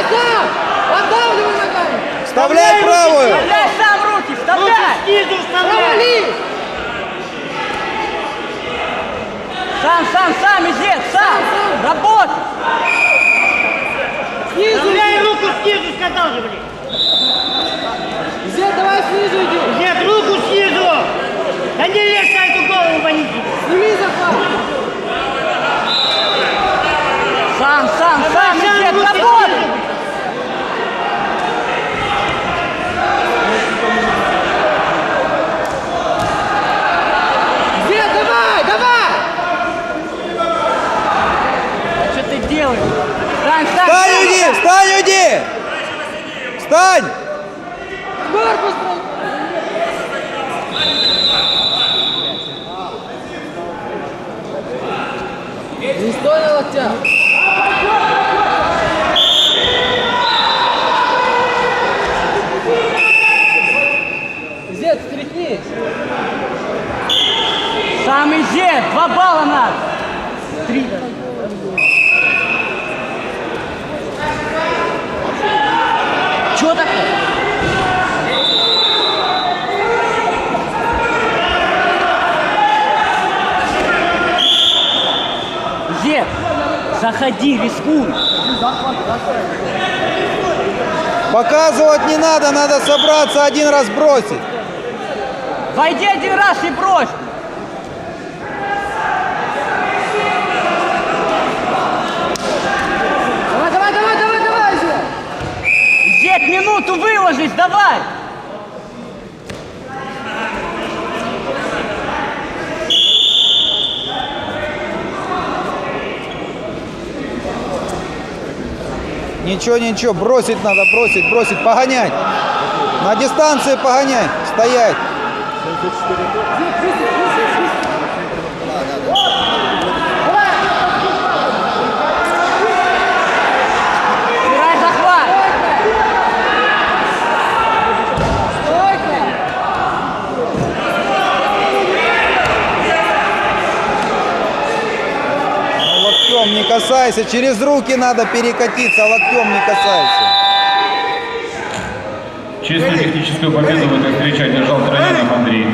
Вставляй сам! Поддавливай ногами! Вставляй правую! Вставляй сам руки, вставляй! Снизу вставляй! Сам, сам, сам, Изет, сам! Работай! Снизу! Вставляй руку снизу, сказал же, блин! Зет, давай снизу иди! Нет, руку снизу! Да не лезь на эту голову, вонитель! Сними захват! Сам, сам, сам, Сам Изет, руки работай! снизу! Зет, давай, давай! Что ты делаешь? Встань, встань! Встань, встань, уйди! встань! Корпус! Не стой на локтях! Зет, встряхнись! Сам Изет, два балла надо! Три. Чё такое? Зет, заходи, рискуй. Показывать не надо, надо собраться один раз бросить. Войди один раз и брось. Давай, давай, давай, давай, давай, Зет! Зет, выложись, давай. Ничего, ничего, бросить надо, бросить, бросить, погонять. На дистанции погонять, стоять. Локтем не касайся, через руки надо перекатиться, а локтем не касайся. Чистую техническую победу в этой встрече одержал Троянов Андрей.